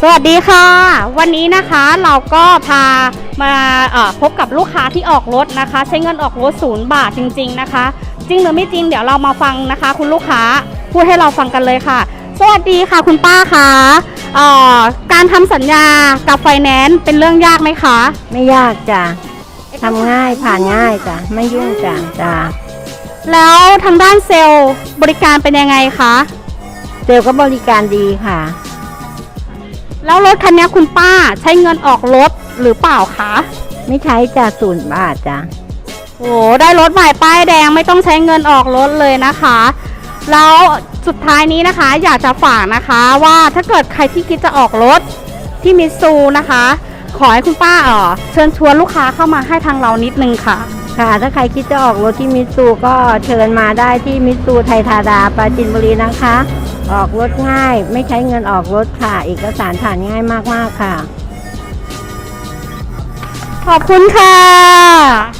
สวัสดีค่ะ วันนี้นะคะเราก็พามาเอ่อพบกับลูกค้าที่ออกรถนะคะ ใช้เงินออกรถศูนย์บาทจริง ๆนะคะ จริงหรือไม่จริงเดี๋ยวเรามาฟังนะคะ คุณลูกค้าพูดให้เราฟังกันเลยค่ะ สวัสดีค่ะคุณป้าคะเอ่อการทำสัญญากับไฟแนนซ์เป็นเรื่องยากไหมคะ ไม่ยากจ้ะทำง่ายผ่านง่ายจ้ะไม่ยุ่งจ้ะจ้ะแล้วทางด้านเซลล์บริการเป็นยังไงคะเซลล์ก็บริการดีค่ะ แล้วรถคันนี้คุณป้าใช้เงินออกรถหรือเปล่าคะ ไม่ใช้จ้ะศูนย์บาทจ้ะโอ้ได้รถใหม่ป้ายแดงไม่ต้องใช้เงินออกรถเลยนะคะ แล้วสุดท้ายนี้นะคะ อยากจะฝากนะคะว่าถ้าเกิดใครที่คิดจะออกรถที่มิตซูนะคะ ขอให้คุณป้าเออเชิญชวนลูกค้าเข้ามาให้ทางเรานิดนึงค่ะ ค่ะ ถ้าใครคิดจะออกรถที่มิตซูก็เชิญมาได้ที่มิตซูไทยธาดาปราจินบุรีนะคะ ออกรถง่าย ไม่ใช้เงินออกรถค่ะ เอกสารผ่านง่ายมาก ๆ ค่ะ ขอบคุณค่ะ